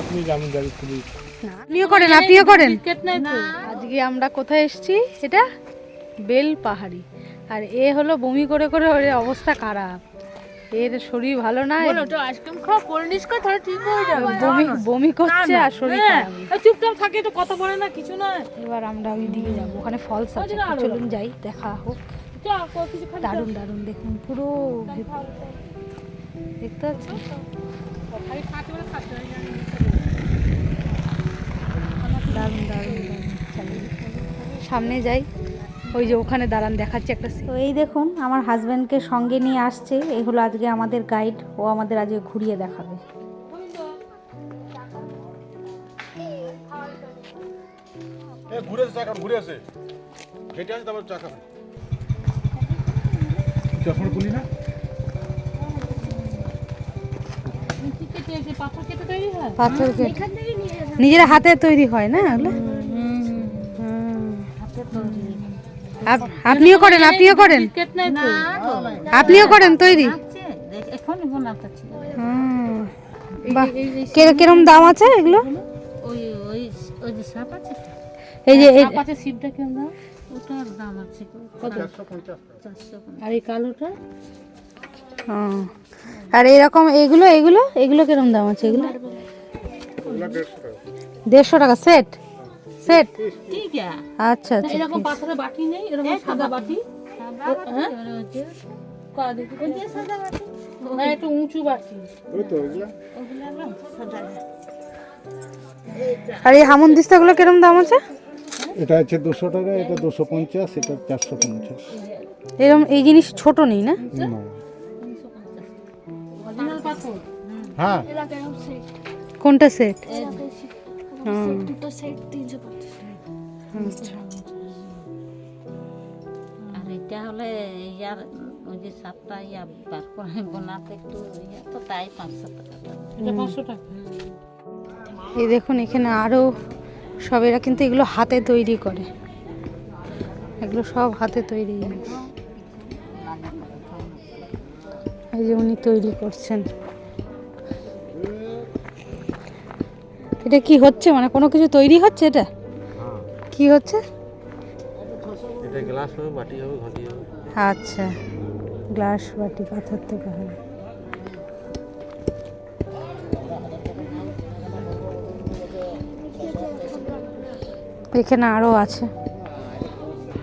আপনি খুবই আপনিও করেন আপনিও করেন। টিকিট নাই তো। আজকে আমরা কোথায় এসেছি? এটা বেল পাহাড়ি। আর এ হলো বমি করে করে ওর অবস্থা খারাপ। এর শরীর ভালো না আইসক্রিম খাও কোল্ড ড্রিঙ্কস তাহলে ঠিক হয়ে যাবে। বমি বমি করছে আর শরীর হ্যাঁ, চুপচাপ থাকে তো কথা বলে না কিছু না। এবার আমরা ওই দিকে যাব ওখানে ফলস আছে ওই চলুন যাই দেখা হোক। দারুণ দারুণ দেখুন পুরো দেখতে পাচ্ছেন খালি খাতে বলে খাতে হয় জানি দারুণ দারুণ দারুণ। সামনে যাই। ওই যে ওখানে দাঁড়ান দেখাচ্ছে একটা তো এই দেখুন আমার হাজব্যান্ডকে সঙ্গে নিয়ে আসছে। এই হলো আজকে আমাদের গাইড ও আমাদের আজকে ঘুরিয়ে দেখাবে। ঘুরে আসে চা খান ঘুরে আসে হেঁটে আসে তারপর চা চশমা খুলি না? পাথর নিজের হাতে তৈরি হয় না আপনিও করেন আপনিও করেন। আপনিও করেন তৈরি? কিরম দাম আছে এগুলো? ওই ওই ওই যে সাপ এই যে কেমন দাম? ওটার দাম আছে। কত চারশো আর এই কালোটা। আর এরকম এগুলো এগুলো? এগুলো কিরম দাম আছে এগুলো? দেড়শো টাকা সেট? সেট? আচ্ছা আচ্ছা এরকম পাথরের বাটি নেই এরকম সাদা বাটি। হ্যাঁ? একটু উঁচু বাটি। ওই তো ওইগুলা আর এই হামুন দিস্তাগুলো কিরম দাম আছে? এটা হচ্ছে দুশো টাকা এটা দুশো পঞ্চাশ এটা চারশো পঞ্চাশ। এরকম এই জিনিস ছোট নেই না। হ্যাঁ। কোনটা সেট দুটো সেট তিনশো পঞ্চাশ আচ্ছা। আর এটা হলে ইয়ার ওই যে ইয়া বার করে বোনাতে একটু ইয়া তো তাই পাঁচশো টাকা। পাঁচশো টাকা। এই দেখুন এখানে আরও সব এরা কিন্তু এগুলো হাতে তৈরি করে। এগুলো সব হাতে তৈরি জিনিস। এই যে উনি তৈরি করছেন। এটা কি হচ্ছে? মানে কোনো কিছু তৈরি হচ্ছে এটা? কি হচ্ছে? এটা গ্লাস হবে বাটি হবে ঘটি হবে। আচ্ছা। গ্লাস বাটি পাথর থেকে হয় এখানে আরও আছে।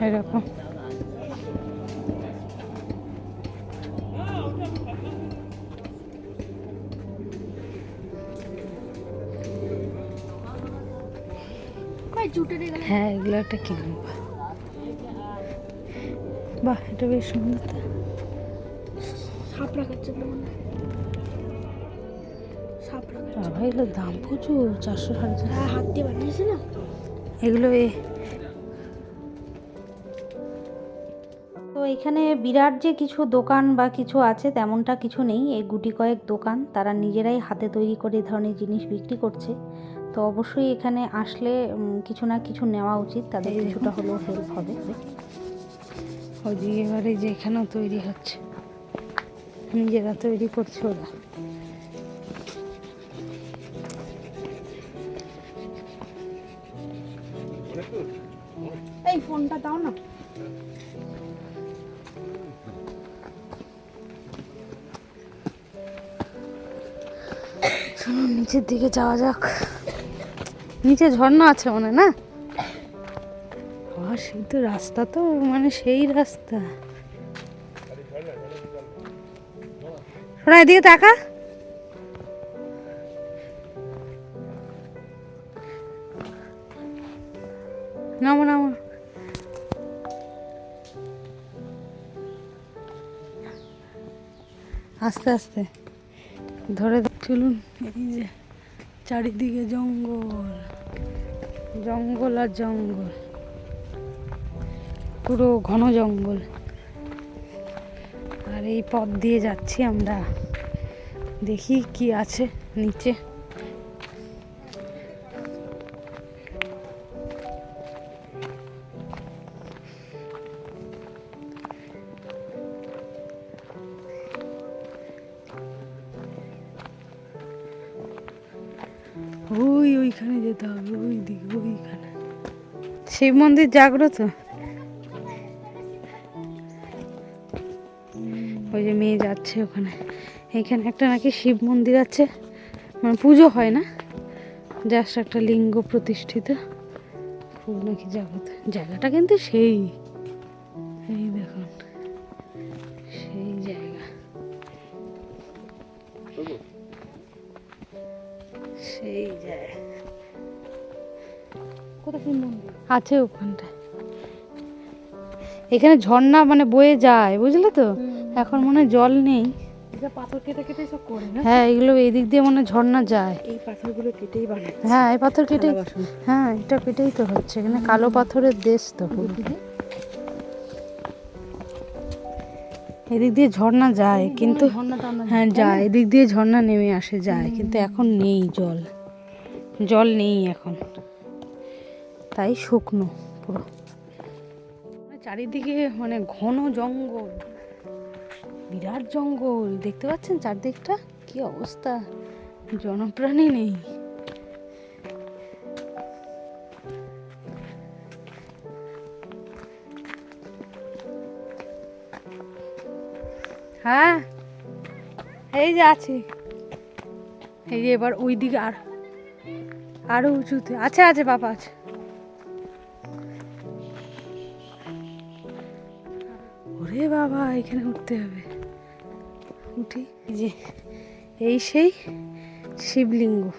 এরকম। হ্যাঁ এগুলো একটা কিনবো বাহ এটা বেশ সুন্দর তো। সাপ রাখার জন্য সাপ রাখার দাম প্রচুর চারশো সাড়ে চারশো। হ্যাঁ হাত দিয়ে বানিয়েছে না? এগুলো এ তো এখানে বিরাট যে কিছু দোকান বা কিছু আছে তেমনটা কিছু নেই। এই গুটি কয়েক দোকান তারা নিজেরাই হাতে তৈরি করে এই ধরনের জিনিস বিক্রি করছে। তো অবশ্যই এখানে আসলে কিছু না কিছু নেওয়া উচিত। তাদের কিছুটা হলেও হেল্প হবে। ওইদিকে এবারে যে এখানেও তৈরি হচ্ছে। নিজেরা তৈরি করছে ওরা। এই ফোনটা দাও না। চলুন নিচের দিকে যাওয়া যাক। নিচে ঝর্ণা আছে মনে না? সেই তো রাস্তা তো মানে সেই রাস্তা। শোনা এদিকে তাকা। নামো নামো। আস্তে আস্তে। ধরে, চলুন, এই যে। চারিদিকে জঙ্গল। জঙ্গল আর জঙ্গল। পুরো ঘন জঙ্গল। আর এই পথ দিয়ে যাচ্ছি আমরা। দেখি কি আছে নিচে। ওইখানে যেতে হবে ওই দিকে ওইখানে। শিব মন্দির জাগ্রত? ওই যে মেয়ে যাচ্ছে ওখানে। এখানে একটা নাকি শিব মন্দির আছে। মানে পুজো হয় না? জাস্ট একটা লিঙ্গ প্রতিষ্ঠিত। খুব নাকি জাগ্রত। জায়গাটা কিন্তু সেই। আছে ওখানটায়। এখানে ঝর্ণা মানে বয়ে যায় বুঝলে তো? এখন মনে জল নেই। পাথর কেটে কেটে সব করে না? হ্যাঁ এগুলো এই দিক দিয়ে মনে ঝর্ণা যায়। এই পাথরগুলো কেটেই বানায় হ্যাঁ এই পাথর কেটে হ্যাঁ এটা কেটেই তো হচ্ছে। এখানে কালো পাথরের দেশ তো এদিক দিয়ে? ঝর্ণা যায় কিন্তু হ্যাঁ যায়। এদিক দিয়ে ঝর্ণা নেমে আসে যায়। কিন্তু এখন নেই জল। জল নেই এখন। তাই শুকনো পুরো। চারিদিকে মানে ঘন জঙ্গল, বিরাট জঙ্গল, দেখতে পাচ্ছেন চারদিকটা? কি অবস্থা? জনপ্রাণী নেই। হ্যাঁ এই যে আছি। এই যে এবার ওই দিকে আর, আরও উঁচুতে। আছে আছে, বাবা, আছে। ওরে বাবা, এখানে উঠতে হবে। উঠি। যে, এই সেই শিবলিঙ্গ।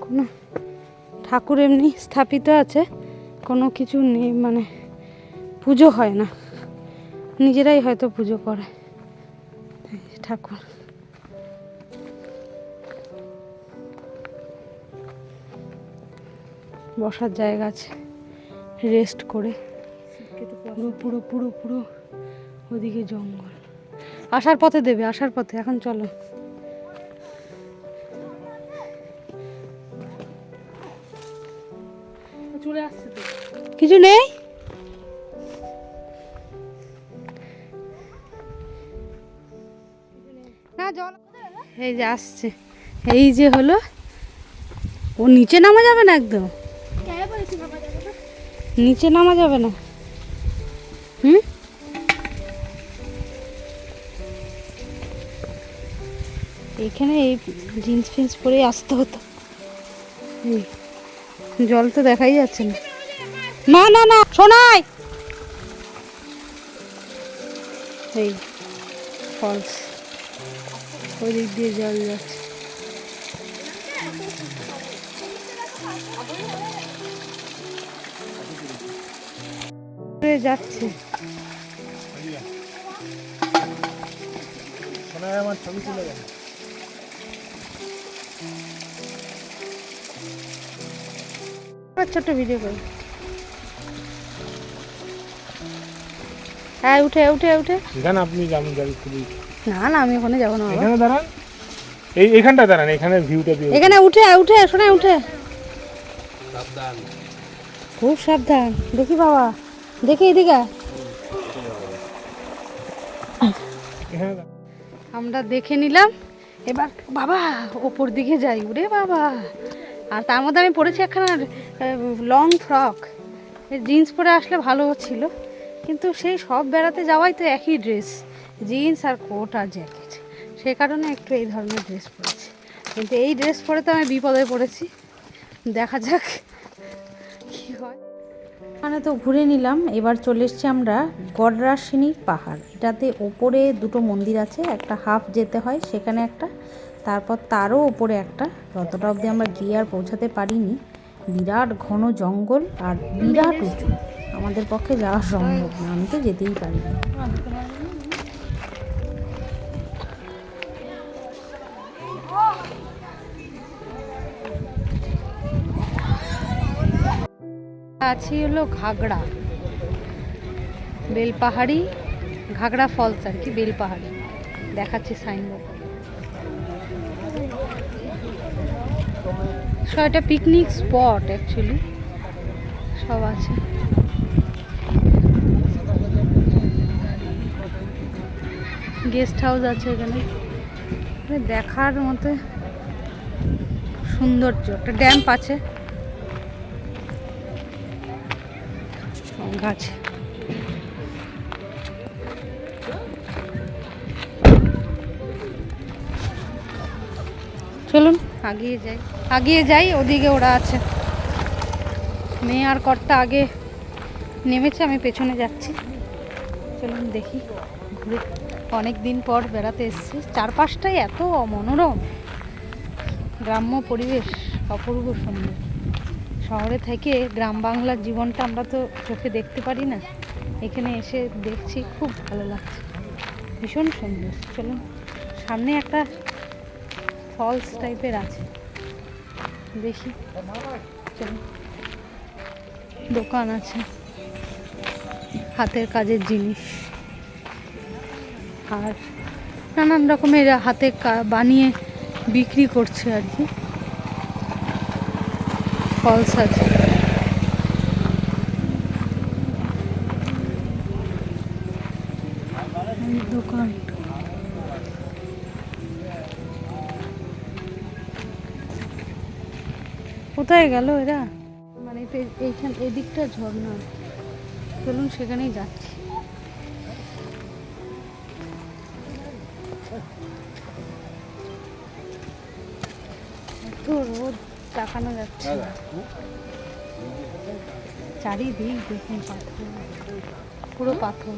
কোনো ঠাকুর এমনি স্থাপিত আছে, কোনো কিছু নেই মানে পুজো হয় না। নিজেরাই হয়তো পুজো করে। ঠাকুর। বসার জায়গা আছে রেস্ট করে। পুরো পুরো পুরো পুরো ওদিকে জঙ্গল। আসার পথে দেবে আসার পথে এখন চলো। চলে আসছে তো। কিছু নেই? না জল এই যে আসছে। এই যে হলো ও নিচে নামা যাবে না একদম? নিচে নামা যাবে না। হুম? এখানে এই জিন্স ফিন্স পরে আসতে হতো। জল তো দেখাই যাচ্ছে না। না না না শোনাই এই ফলস ওই দিক দিয়ে জল যাচ্ছে। ঘুরে যাচ্ছে। আমার ছবি তুলে গেল ছোট্ট ভিডিও করি। হ্যাঁ উঠে উঠে উঠে। এখানে আপনি যেমন যাবেন খুবই না না আমি ওখানে যাব না এখানে দাঁড়ান। এই এখানটা দাঁড়ান এখানে ভিউটা দিয়ে। এখানে উঠে উঠে শোনা উঠে। খুব সাবধান। দেখি বাবা। দেখি এদিকে। আমরা দেখে নিলাম। এবার বাবা, ওপর দিকে যাই। ওরে বাবা। আর তার মধ্যে আমি পরেছি একখানা লং ফ্রক জিন্স পরে আসলে ভালো ছিল। কিন্তু সেই সব বেড়াতে যাওয়াই তো একই ড্রেস জিন্স আর কোট আর জ্যাকেট সে কারণে একটু এই ধরনের ড্রেস পরেছি। কিন্তু এই ড্রেস পরে তো আমি বিপদে পড়েছি। দেখা যাক কী হয়। মানে তো ঘুরে নিলাম। এবার চলে এসছি আমরা গডরাসিনীর পাহাড়। এটাতে ওপরে দুটো মন্দির আছে, একটা হাফ যেতে হয় সেখানে একটা, তারপর তারও ওপরে একটা। যতটা অবধি আমরা গিয়ে আর পৌঁছাতে পারিনি। বিরাট ঘন জঙ্গল আর বিরাট উঁচু। আমাদের পক্ষে যাওয়া সম্ভব না, আমি তো যেতেই পারিনি। আছি হলো ঘাগড়া। বেলপাহাড়ি, ঘাগড়া ফলস আর কি, বেলপাহাড়ি। দেখাচ্ছি সাইনবোর্ড এটা পিকনিক স্পট অ্যাকচুয়ালি সব আছে। গেস্ট হাউস আছে এখানে। মানে দেখার মতো সৌন্দর্য। একটা ড্যাম্প আছে। গাছ। চলুন। আগিয়ে যাই। আগিয়ে যাই, ওদিকে ওরা আছে। মেয়ে আর কর্তা আগে নেমেছে, আমি পেছনে যাচ্ছি। চলুন দেখি। ঘুরে অনেক দিন পর বেড়াতে এসেছি। চারপাশটাই এত মনোরম। গ্রাম্য পরিবেশ, অপূর্ব সুন্দর। শহরে থেকে গ্রাম বাংলার জীবনটা আমরা তো চোখে দেখতে পারি না। এখানে এসে দেখছি, খুব ভালো লাগছে। ভীষণ সুন্দর। চলুন, সামনে একটা ফলস টাইপের আছে। দেখি। চলুন, দোকান আছে। হাতের কাজের জিনিস। আর নানান রকমের হাতে বানিয়ে বিক্রি করছে আর কি। ফলস আছে দোকান। কোথায় গেল এরা? মানে এই- এইখান এদিকটা ঝর্ণা। চলুন সেখানেই যাচ্ছি। এত রোদ। তাকানো যাচ্ছে চারিদিক দেখুন পাথর। পুরো পাথর।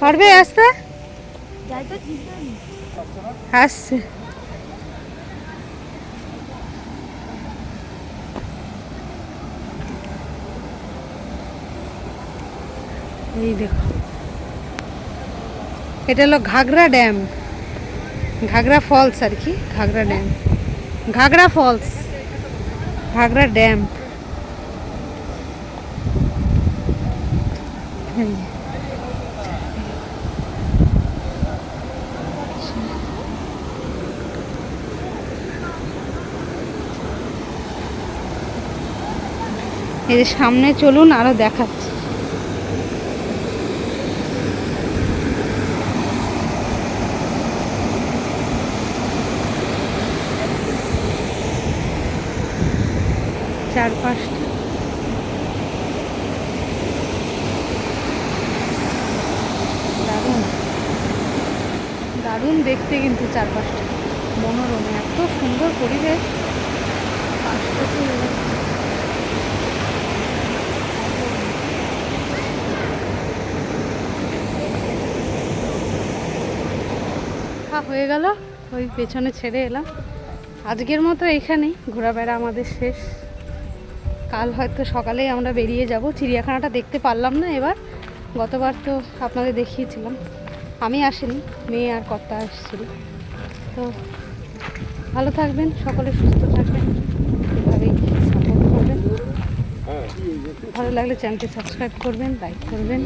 পারবে আসতে? আসছে। এই দেখো। এটা হলো ঘাগরা ড্যাম। ঘাগরা ফলস আর কি, Ghagra dam. Ghagra falls. Ghagra dam. যে। সামনে চলুন, আরও দেখাচ্ছি। চারপাশটা। দারুণ। দারুণ দেখতে কিন্তু চারপাশটা। মনোরম, এত সুন্দর পরিবেশ। আশপাশে হ্যাঁ গেল। ওই পেছনে ছেড়ে এলাম। আজকের মতো এইখানেই ঘোরাফেরা আমাদের শেষ। কাল হয়তো সকালেই আমরা বেরিয়ে যাব। চিড়িয়াখানাটা দেখতে পারলাম না এবার। গতবার তো আপনাদের দেখিয়েছিলাম। আমি আসিনি মেয়ে আর কর্তা এসেছিল তো ভালো থাকবেন সকলে সুস্থ থাকবেন। এভাবেই সাপোর্ট করবেন। ভালো লাগলে চ্যানেলটি সাবস্ক্রাইব করবেন লাইক করবেন।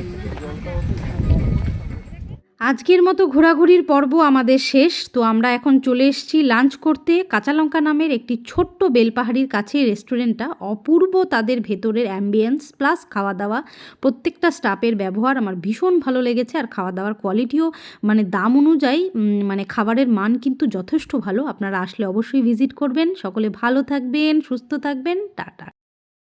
আজকের মতো ঘোরাঘুরির পর্ব আমাদের শেষ। তো আমরা এখন চলে এসেছি লাঞ্চ করতে। কাঁচালঙ্কা নামের একটি ছোট্ট বেলপাহাড়ির কাছে রেস্টুরেন্টটা। অপূর্ব তাদের ভেতরের অ্যাম্বিয়েন্স প্লাস খাওয়া দাওয়া প্রত্যেকটা স্টাফের ব্যবহার আমার ভীষণ ভালো লেগেছে আর খাওয়া দাওয়ার কোয়ালিটিও মানে দাম অনুযায়ী মানে খাবারের মান কিন্তু যথেষ্ট ভালো। আপনারা আসলে অবশ্যই ভিজিট করবেন। সকলে ভালো থাকবেন, সুস্থ থাকবেন। টাটা।